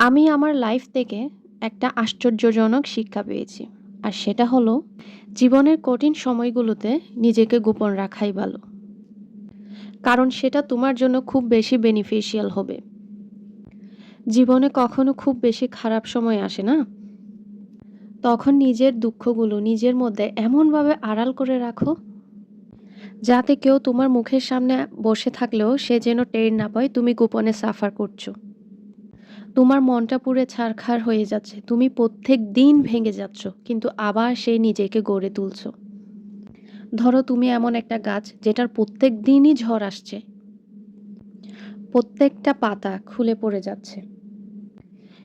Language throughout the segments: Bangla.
আমি আমার লাইফ থেকে একটা আশ্চর্যজনক শিক্ষা পেয়েছি। আর সেটা হলো, জীবনের কঠিন সময়গুলোতে নিজেকে গোপন রাখাই ভালো। কারণ সেটা তোমার জন্য খুব বেশি বেনিফিশিয়াল হবে। জীবনে কখনো খুব বেশি খারাপ সময় আসে না? তখন নিজের দুঃখগুলো নিজের মধ্যে এমনভাবে আড়াল করে রাখো, যাতে কেউ তোমার মুখের সামনে বসে থাকলেও সে যেন টের না পায় তুমি গোপনে সাফার করছ। তোমার মনটা পুড়ে ছারখার হয়ে যাচ্ছে। তুমি প্রত্যেক দিন ভেঙে যাচ্ছ। কিন্তু আবার সেই নিজেকে গড়ে তুলছ ধরো তুমি এমন একটা গাছ যেটার প্রত্যেক দিনই ঝড় আসছে। প্রত্যেকটা পাতা খুলে পড়ে যাচ্ছে।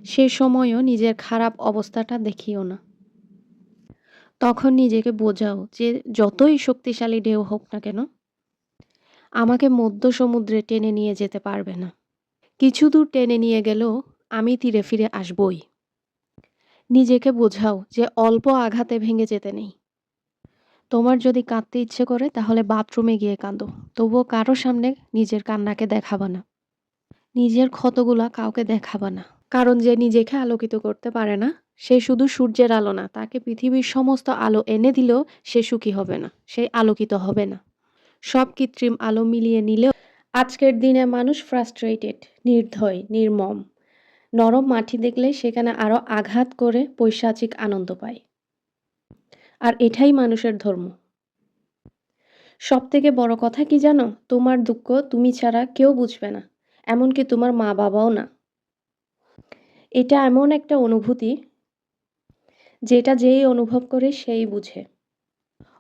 সে সময়ও নিজের খারাপ অবস্থাটা দেখিও না। তখন নিজেকে বোঝাও যে যতই শক্তিশালী ঢেউ হোক না কেন, আমাকে মধ্য সমুদ্রে টেনে নিয়ে যেতে পারবে না। কিছু দূর টেনে নিয়ে গেলেও আমি তীরে ফিরে আসবই। নিজেকে বোঝাও যে অল্প আঘাতে ভেঙে যেতে নেই। তোমার যদি কাঁদতে ইচ্ছে করে, তাহলে বাথরুমে গিয়ে কাঁদো। তবুও কারও সামনে নিজের কান্নাকে দেখাবা না। নিজের ক্ষতগুলা কাউকে দেখাবা না। কারণ যে নিজেকে আলোকিত করতে পারে না, সে শুধু সূর্যের আলো না, তাকে পৃথিবীর সমস্ত আলো এনে দিলেও সে সুখী হবে না, সে আলোকিত হবে না সব কৃত্রিম আলো মিলিয়ে নিলেও আজকের দিনে মানুষ ফ্রাস্ট্রেটেড নির্ধয়, নির্মম নরম মাটি দেখলে সেখানে আরও আঘাত করে পৈশাচিক আনন্দ পায়। আর এটাই মানুষের ধর্ম। সব থেকে বড় কথা কি জানো? তোমার দুঃখ তুমি ছাড়া কেউ বুঝবে না, এমনকি তোমার মা বাবাও না। এটা এমন একটা অনুভূতি, যেটা যেই অনুভব করে সেই বুঝে।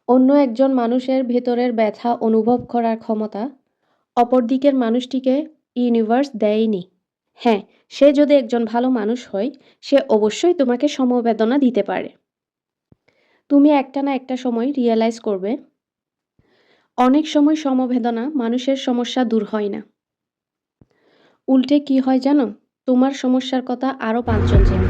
অন্য একজন মানুষের ভেতরের ব্যথা অনুভব করার ক্ষমতা অপর দিকের মানুষটিকে ইউনিভার্স দেয়নি। হ্যাঁ সে যদি একজন ভালো মানুষ হয়, সে অবশ্যই তোমাকে সমবেদনা দিতে পারে। তুমি একটা না একটা সময় রিয়েলাইজ করবে। অনেক সময় সমবেদনা মানুষের সমস্যা দূর হয় না। উল্টে কি হয় জানো? তোমার সমস্যার কথা আরও পাঁচজন জেনে।